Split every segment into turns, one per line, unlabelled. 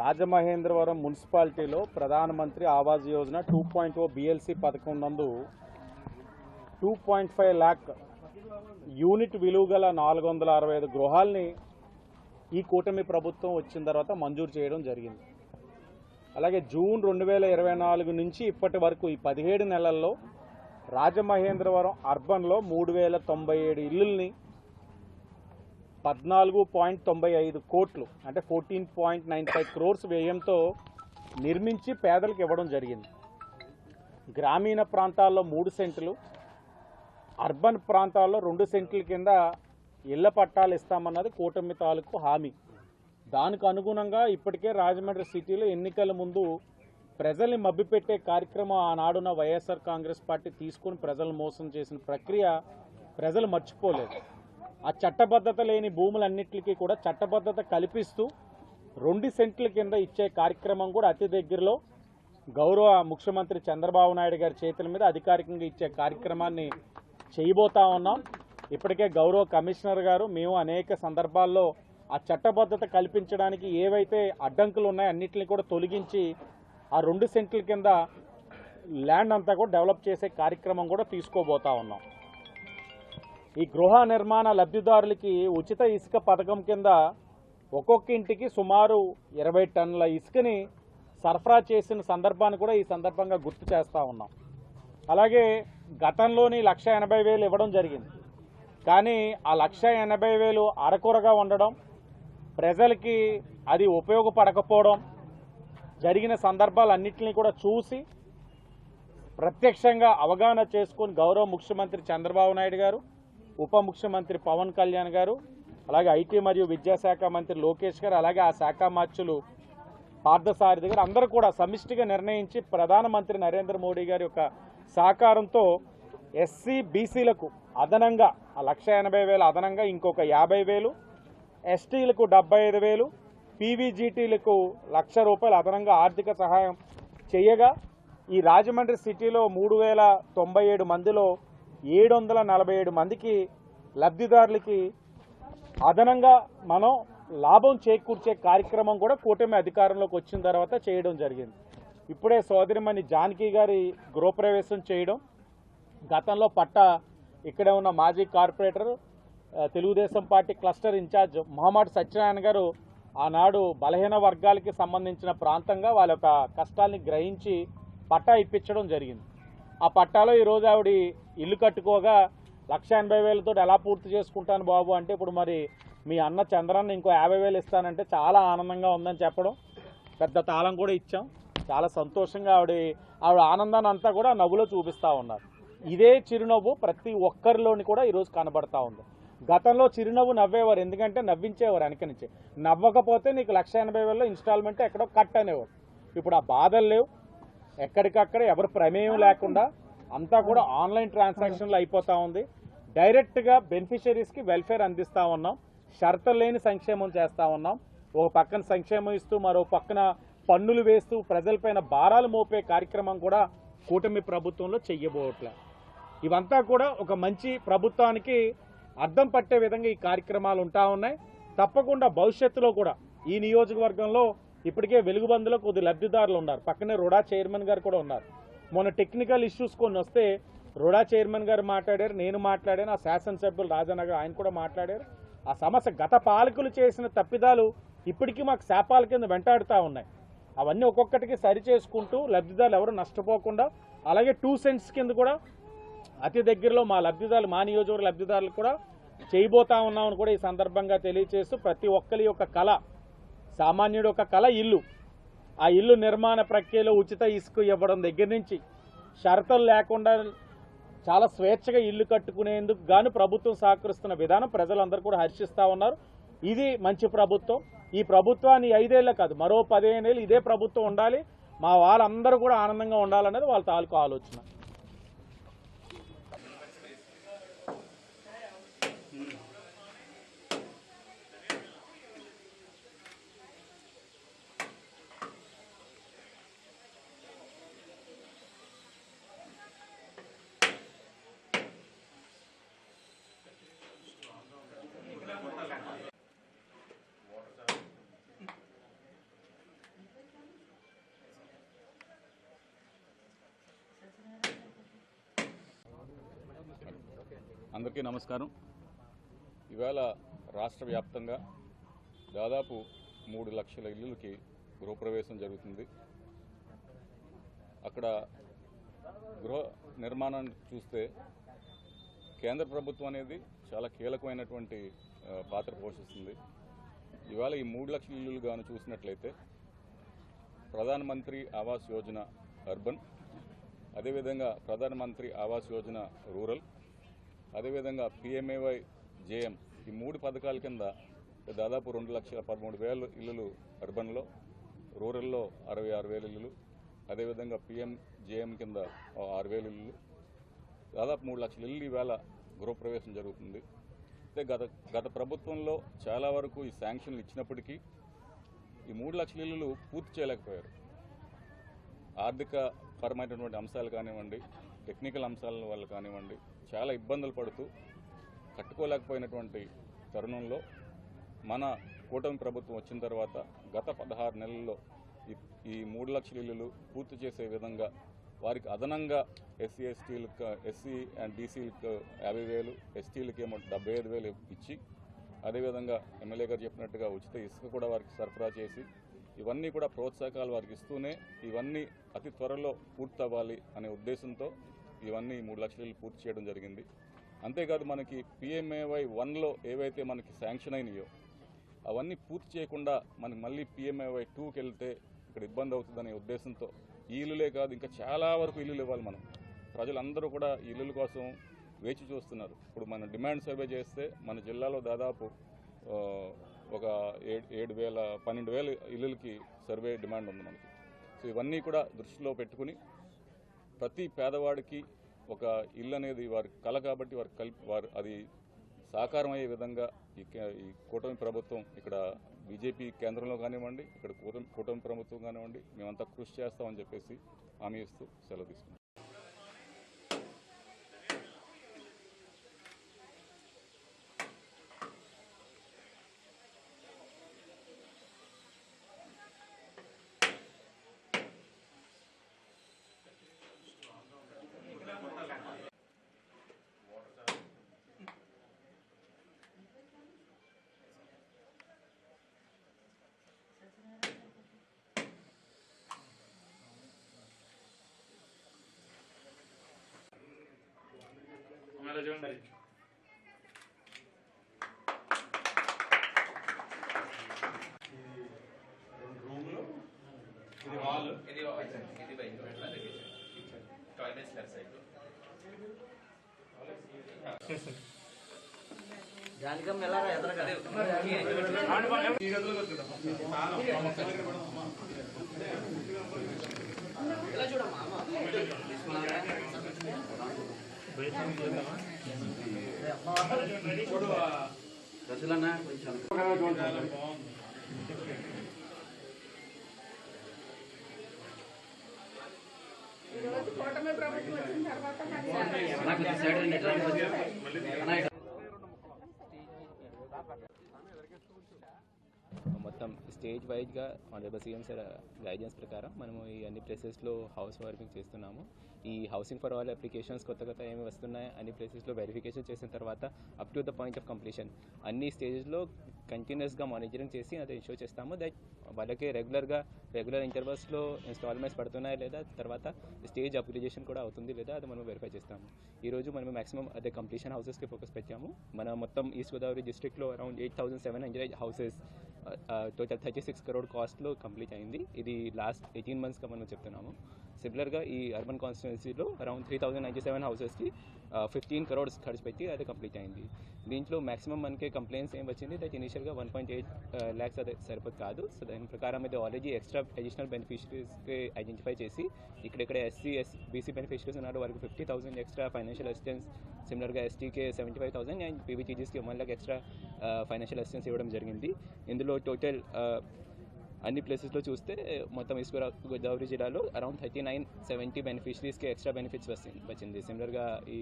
రాజమహేంద్రవరం మున్సిపాలిటీలో Pradhanmantri Awas Yojana two point O BLC పథకం నందు two point five lakh unit విలువ గల నాలుగు వందల అరవై ఐదు గృహాల్ని ఈ కూటమి ప్రభుత్వం వచ్చిన తర్వాత మంజూరు చేయడం జరిగింది. అలాగే జూన్ రెండు వేల ఇరవై నాలుగు నుంచి ఇప్పటి వరకు ఈ పదిహేడు నెలల్లో రాజమహేంద్రవరం అర్బన్లో మూడు వేల తొంభై ఏడు ఇల్లుల్ని పద్నాలుగు పాయింట్ తొంభై ఐదు కోట్లు అంటే fourteen point nine five crores వ్యయంతో నిర్మించి పేదలకు ఇవ్వడం జరిగింది. గ్రామీణ ప్రాంతాల్లో మూడు సెంట్లు అర్బన్ ప్రాంతాల్లో రెండు సెంట్ల కింద ఇళ్ళ పట్టాలు ఇస్తామన్నది కూటమి తాలూకు హామీ. దానికి అనుగుణంగా ఇప్పటికే రాజమండ్రి సిటీలో ఎన్నికల ముందు ప్రజల్ని మభ్యపెట్టే కార్యక్రమం ఆనాడున వైఎస్ఆర్ కాంగ్రెస్ పార్టీ తీసుకుని ప్రజలను మోసం చేసిన ప్రక్రియ ప్రజలు మర్చిపోలేదు. ఆ చట్టబద్ధత లేని భూములన్నిటికీ కూడా చట్టబద్ధత కల్పిస్తూ రెండు సెంట్ల కింద ఇచ్చే కార్యక్రమం కూడా అతి దగ్గరలో గౌరవ ముఖ్యమంత్రి చంద్రబాబు నాయుడు గారి చేతుల మీద అధికారికంగా ఇచ్చే కార్యక్రమాన్ని చేయబోతా ఉన్నాం. ఇప్పటికే గౌరవ కమిషనర్ గారు మేము అనేక సందర్భాల్లో ఆ చట్టబద్ధత కల్పించడానికి ఏవైతే అడ్డంకులు ఉన్నాయో అన్నింటినీ కూడా తొలగించి ఆ రెండు సెంట్ల కింద ల్యాండ్ అంతా కూడా డెవలప్ చేసే కార్యక్రమం కూడా తీసుకోబోతా ఉన్నాం. ఈ గృహ నిర్మాణ లబ్ధిదారులకి ఉచిత ఇసుక పథకం కింద ఒక్కొక్క ఇంటికి సుమారు ఇరవై టన్నుల ఇసుకని సరఫరా చేసిన సందర్భాన్ని కూడా ఈ సందర్భంగా గుర్తు చేస్తూ ఉన్నాం. అలాగే గతంలోని లక్ష ఎనభై వేలు ఇవ్వడం జరిగింది. కానీ ఆ లక్ష ఎనభై వేలు అరకొరగా ఉండడం ప్రజలకి అది ఉపయోగపడకపోవడం జరిగిన సందర్భాలన్నింటినీ కూడా చూసి ప్రత్యక్షంగా అవగాహన చేసుకుని గౌరవ ముఖ్యమంత్రి చంద్రబాబు నాయుడు గారు ఉప ముఖ్యమంత్రి పవన్ కళ్యాణ్ గారు అలాగే ఐటీ మరియు విద్యాశాఖ మంత్రి లోకేష్ గారు అలాగే ఆ శాఖ మార్చులు పార్థసారథి గారు అందరూ కూడా సమిష్టిగా నిర్ణయించి ప్రధానమంత్రి నరేంద్ర మోడీ గారి యొక్క సహకారంతో ఎస్సీ బీసీలకు అదనంగా లక్ష ఎనభై వేల అదనంగా ఇంకొక యాభై వేలు ఎస్టీలకు డెబ్బై ఐదు వేలు పీవీజీటీలకు లక్ష రూపాయలు అదనంగా ఆర్థిక సహాయం చేయగా ఈ రాజమండ్రి సిటీలో మూడు వేల తొంభై ఏడు మందిలో ఏడు వందల నలభై ఏడు మందికి లబ్ధిదారులకి అదనంగా మనం లాభం చేకూర్చే కార్యక్రమం కూడా కూటమి అధికారంలోకి వచ్చిన తర్వాత చేయడం జరిగింది. ఇప్పుడే సోదరిమణి జానకి గారి గృహప్రవేశం చేయడం గతంలో పట్ట ఇక్కడే ఉన్న మాజీ corporator Telugu Desam party cluster in charge Mohammed Satyanarayana గారు ఆనాడు బలహీన వర్గాలకి సంబంధించిన ప్రాంతంగా వాళ్ళ యొక్క కష్టాల్ని గ్రహించి పట్టా ఇప్పించడం జరిగింది. ఆ పట్టాలో ఈరోజు ఆవిడ ఇల్లు కట్టుకోగా లక్ష ఎనభై వేలతో ఎలా పూర్తి చేసుకుంటాను బాబు అంటే ఇప్పుడు మరి మీ అన్న చంద్రాన్ని ఇంకో యాభై వేలు ఇస్తానంటే చాలా ఆనందంగా ఉందని చెప్పడం. పెద్ద తాళం కూడా ఇచ్చాం. చాలా సంతోషంగా ఆవిడ ఆవిడ ఆనందాన్ని అంతా కూడా నవ్వులో చూపిస్తూ ఉన్నారు. ఇదే చిరునవ్వు ప్రతి ఒక్కరిలోని కూడా ఈరోజు కనబడతా ఉంది. గతంలో చిరునవ్వు నవ్వేవారు ఎందుకంటే నవ్వించేవారు వెనక నుంచి. నవ్వకపోతే నీకు లక్ష ఎనభై వేలలో ఇన్స్టాల్మెంట్ ఎక్కడో కట్ అనేవారు. ఇప్పుడు ఆ బాధలు లేవు. ఎక్కడికక్కడ ఎవరు ప్రమేయం లేకుండా అంతా కూడా ఆన్లైన్ ట్రాన్సాక్షన్లు అయిపోతా ఉంది. డైరెక్ట్గా బెనిఫిషరీస్కి వెల్ఫేర్ అందిస్తూ ఉన్నాం. షరతులు లేని సంక్షేమం చేస్తూ ఉన్నాం. ఒక పక్కన సంక్షేమం ఇస్తూ మరో పక్కన పన్నులు వేస్తూ ప్రజలపైన భారాలు మోపే కార్యక్రమం కూడా కూటమి ప్రభుత్వంలో చెయ్యబోట్లే. ఇవంతా కూడా ఒక మంచి ప్రభుత్వానికి అర్థం పట్టే విధంగా ఈ కార్యక్రమాలు ఉంటా ఉన్నాయి. తప్పకుండా భవిష్యత్తులో కూడా ఈ నియోజకవర్గంలో ఇప్పటికే వెలుగుబందులో కొద్ది లబ్ధిదారులు ఉన్నారు. పక్కనే రుడా చైర్మన్ గారు కూడా ఉన్నారు. మొన్న టెక్నికల్ ఇష్యూస్ కొన్ని వస్తే రుడా చైర్మన్ గారు మాట్లాడారు నేను మాట్లాడాను ఆ శాసనసభ్యులు రాజానగర్ ఆయన కూడా మాట్లాడారు. ఆ సమస్య గత పాలకులు చేసిన తప్పిదాలు ఇప్పటికీ మాకు శాపాల కింద వెంటాడుతూ ఉన్నాయి. అవన్నీ ఒక్కొక్కటికి సరి చేసుకుంటూ లబ్ధిదారులు ఎవరు నష్టపోకుండా అలాగే టూ సెంట్స్ కింద కూడా అతి దగ్గరలో మా లబ్ధిదారులు మా నియోజకవర్గ లబ్ధిదారులు కూడా చేయబోతా ఉన్నామని కూడా ఈ సందర్భంగా తెలియజేస్తూ ప్రతి ఒక్కరి యొక్క కళ సామాన్యుడు ఒక కళ ఇల్లు. ఆ ఇల్లు నిర్మాణ ప్రక్రియలో ఉచిత ఇసుక ఇవ్వడం దగ్గర నుంచి షరతులు లేకుండా చాలా స్వేచ్ఛగా ఇల్లు కట్టుకునేందుకు గాను ప్రభుత్వం సహకరిస్తున్న విధానం ప్రజలందరూ కూడా హర్షిస్తూ ఉన్నారు. ఇది మంచి ప్రభుత్వం. ఈ ప్రభుత్వాన్ని ఐదేళ్ళ కాదు మరో పదిహేను ఏళ్ళు ఇదే ప్రభుత్వం ఉండాలి. మా వాళ్ళందరూ కూడా ఆనందంగా ఉండాలనేది వాళ్ళ తాలూకు ఆలోచన.
అందరికీ నమస్కారం. ఇవాళ రాష్ట్ర వ్యాప్తంగా దాదాపు మూడు లక్షల ఇల్లులకి గృహప్రవేశం జరుగుతుంది. అక్కడ గృహ నిర్మాణాన్ని చూస్తే కేంద్ర ప్రభుత్వం అనేది చాలా కీలకమైనటువంటి పాత్ర పోషిస్తుంది. ఇవాళ ఈ మూడు లక్షల ఇల్లులు గాను చూసినట్లయితే ప్రధానమంత్రి ఆవాస్ యోజన అర్బన్ అదేవిధంగా ప్రధానమంత్రి ఆవాస్ యోజన రూరల్ అదేవిధంగా పిఎంఏవై జేఎం ఈ మూడు పథకాల కింద దాదాపు రెండు లక్షల పదమూడు వేల ఇల్లులు అర్బన్లో రూరల్లో అరవై ఆరు వేల ఇల్లులు అదేవిధంగా పిఎం జేఎం కింద ఓ ఆరు వేల ఇల్లులు. దాదాపు మూడు లక్షల ఇల్లు ఈవేళ గృహప్రవేశం జరుగుతుంది. అయితే గత గత ప్రభుత్వంలో చాలా వరకు ఈ శాంక్షన్లు ఇచ్చినప్పటికీ ఈ మూడు లక్షల ఇల్లులు పూర్తి చేయలేకపోయారు. ఆర్థిక పరమైనటువంటి అంశాలు కానివ్వండి టెక్నికల్ అంశాల వల్ల కానివ్వండి చాలా ఇబ్బందులు పడుతూ కట్టుకోలేకపోయినటువంటి తరుణంలో మన కూటమి ప్రభుత్వం వచ్చిన తర్వాత గత పదహారు నెలల్లో ఈ- మూడు లక్షల ఇల్లులు పూర్తి చేసే విధంగా వారికి అదనంగా ఎస్సీ ఎస్టీలకు ఎస్సీ అండ్ బీసీలకు యాభై వేలు ఎస్టీలకు ఏమో డెబ్బై ఐదు వేలు ఇచ్చి అదేవిధంగా ఎమ్మెల్యే గారు చెప్పినట్టుగా ఉచిత ఇసుక కూడా వారికి సరఫరా చేసి ఇవన్నీ కూడా ప్రోత్సాహకాలు వారికి ఇస్తూనే ఇవన్నీ అతి త్వరలో పూర్తి అవ్వాలి అనే ఉద్దేశంతో ఇవన్నీ మూడు లక్షలు పూర్తి చేయడం జరిగింది. అంతేకాదు మనకి పిఎంఏవై వన్లో ఏవైతే మనకి శాంక్షన్ అయినాయో అవన్నీ పూర్తి చేయకుండా మనకి మళ్ళీ పిఎంఏవై టూకి వెళ్తే ఇక్కడ ఇబ్బంది అవుతుందనే ఉద్దేశంతో ఈ ఇల్లులే కాదు ఇంకా చాలా వరకు ఇల్లులు ఇవ్వాలి మనం. ప్రజలందరూ కూడా ఇల్లుల కోసం వేచి చూస్తున్నారు. ఇప్పుడు మనం డిమాండ్ సర్వే చేస్తే మన జిల్లాలో దాదాపు ఒక ఏడు ఏడు వేల పన్నెండు వేల ఇల్లులకి సర్వే డిమాండ్ ఉంది మనకి. సో ఇవన్నీ కూడా దృష్టిలో పెట్టుకుని ప్రతి పేదవాడికి ఒక ఇల్లు అనేది వారి కళ కాబట్టి వారి కల్పి వారు అది సాకారం అయ్యే విధంగా ఈ ఈ కూటమి ప్రభుత్వం ఇక్కడ బీజేపీ కేంద్రంలో కానివ్వండి ఇక్కడ కూటమి కూటమి ప్రభుత్వం కానివ్వండి మేమంతా కృషి చేస్తామని చెప్పేసి హామీ ఇస్తూ సెలవు తీసుకుంటాం
ఇది హాల్ ఇది ఇది బయట టాయిలెట్స్ లెఫ్ట్ సైడ్
జానకమ్మ వెళ్ళారా ఎదరగా రసులన్నా కొంచెం
ఈరోజు కూటమి ప్రభుత్వం వచ్చిన
నాకు ఈ సైడ్ రండి, ఇట్లా రండి కొంచెం. అన్నా, ఇట్లా.
మొత్తం స్టేజ్ వైజ్గా ఆనరబుల్ సీఎం సార్ గైడెన్స్ ప్రకారం మనము ఈ అన్ని ప్లేసెస్లో హౌస్ వార్మింగ్ చేస్తున్నాము. ఈ హౌసింగ్ ఫర్ ఆల్ అప్లికేషన్స్ కొత్త కొత్త ఏమి వస్తున్నాయి అన్ని ప్లేసెస్లో వెరిఫికేషన్ చేసిన తర్వాత up to the point of completion అన్ని స్టేజెస్లో కంటిన్యూస్గా మానిటరింగ్ చేసి అది ఇన్షూర్ చేస్తాము. దట్ వాళ్ళకి రెగ్యులర్గా రెగ్యులర్ ఇంటర్వల్స్లో ఇన్స్టాల్మెంట్స్ పడుతున్నాయా లేదా తర్వాత స్టేజ్ అప్లికేషన్ కూడా అవుతుంది లేదా అది మనం వెరిఫై చేస్తాము. ఈరోజు మనం మాక్సిమం అదే కంప్లీషన్ హౌసెస్కి ఫోకస్ పెట్టాము. మన మొత్తం ఈస్ట్ గోదావరి డిస్ట్రిక్ట్లో around eight thousand seven hundred houses total thirty six crore కాస్ట్లో కంప్లీట్ అయింది. ఇది లాస్ట్ ఎయిటీన్ మంత్స్గా మనం చెప్తున్నాము. సిమిలర్గా ఈ అర్బన్ కాన్స్టిట్యున్సీలో around three thousand ninety seven హౌసెస్కి fifteen crores ఖర్చు పెట్టి అది కంప్లీట్ అయింది. దీంట్లో మాక్సిమం మనకి కంప్లైంట్స్ ఏం వచ్చింది? దట్ ఇనిషియల్గా వన్ పాయింట్ ఎయిట్ ల్యాక్స్ అది సరిపోదు కాదు. సో దాని ప్రకారం అయితే ఆల్రెడీ ఎక్స్ట్రా అడిషనల్ బెనిఫిషరీస్కి ఐడెంటిఫై చేసి ఇక్కడెక్కడ ఎస్సీ ఎస్ బీసీ బెనిఫిషరీస్ ఉన్నారు వారికి fifty thousand extra financial assistance సిమిలర్గా ఎస్టీకే seventy five thousand and పీవీటీజీస్కి one lakh extra financial assistance ఇవ్వడం జరిగింది. ఇందులో టోటల్ అన్ని ప్లేసెస్లో చూస్తే మొత్తం ఈస్ట్ గోదావరి జిల్లాలో అరౌండ్ థర్టీ నైన్ సెవెంటీ బెనిఫిషరీస్కి ఎక్స్ట్రా బెనిఫిట్స్ వచ్చింది. వచ్చింది సిమిలర్గా ఈ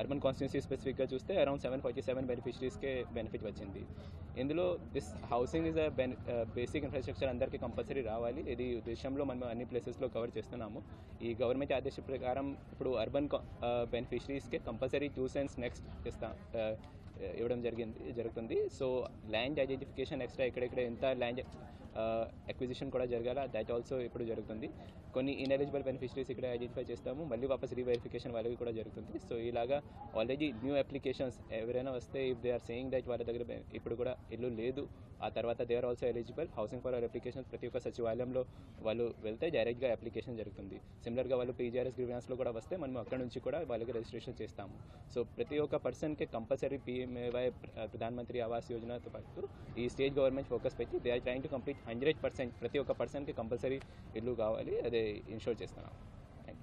అర్బన్ కాన్స్టిట్యూన్సీ స్పెసిఫిక్గా చూస్తే అరౌండ్ సెవెన్ ఫార్టీ సెవెన్ బెనిఫిషరీస్కే బెనిఫిట్ వచ్చింది. ఇందులో this housing is a basic infrastructure అందరికీ కంపల్సరీ రావాలి. ఇది దేశంలో మనం అన్ని ప్లేసెస్లో కవర్ చేస్తున్నాము. ఈ గవర్నమెంట్ ఆదేశ ప్రకారం ఇప్పుడు అర్బన్ బెనిఫిషరీస్కే కంపల్సరీ టూ సెన్స్ నెక్స్ట్ ఇస్తాం ఇవ్వడం జరిగింది జరుగుతుంది. సో ల్యాండ్ ఐడెంటిఫికేషన్ ఎక్స్ట్రా ఎక్కడెక్కడ ఎంత ల్యాండ్ అక్విజిషన్ కూడా జరగాల. దాట్ ఆల్సో ఇప్పుడు జరుగుతుంది. కొన్ని ఇన్ఎలిజిబుల్ బెనిఫిషరీస్ ఇక్కడ ఐడెంటిఫై చేస్తాము. మళ్ళీ వాపస్ రీవెరిఫికేషన్ వాళ్ళకి కూడా జరుగుతుంది. సో ఇలాగా ఆల్రెడీ న్యూ అప్లికేషన్స్ ఎవరైనా వస్తే if they are saying that వాళ్ళ దగ్గర ఇప్పుడు కూడా ఇల్లు లేదు ఆ తర్వాత they are also eligible housing for our applications ప్రతి ఒక్క సచివాలయంలో వాళ్ళు వెళ్తే డైరెక్ట్గా అప్లికేషన్ జరుగుతుంది. సిమిలర్గా వాళ్ళు పీజీఆర్ఎస్ గ్రీవెన్స్లో కూడా వస్తే మనం అక్కడ నుంచి కూడా వాళ్ళకి రిజిస్ట్రేషన్ చేస్తాము. సో ప్రతి ఒక్క పర్సన్కి కంపల్సరీ పీఎంఏవై ప్రధానమంత్రి ఆవాస్ యోజనతో పాటు ఈ స్టేట్ గవర్నమెంట్ ఫోకస్ పెట్టి they are trying to complete hundred percent ప్రతి ఒక్క పర్సన్కి కంపల్సరీ ఇల్లు కావాలి అదే ఇన్షూర్ చేస్తున్నాం. థ్యాంక్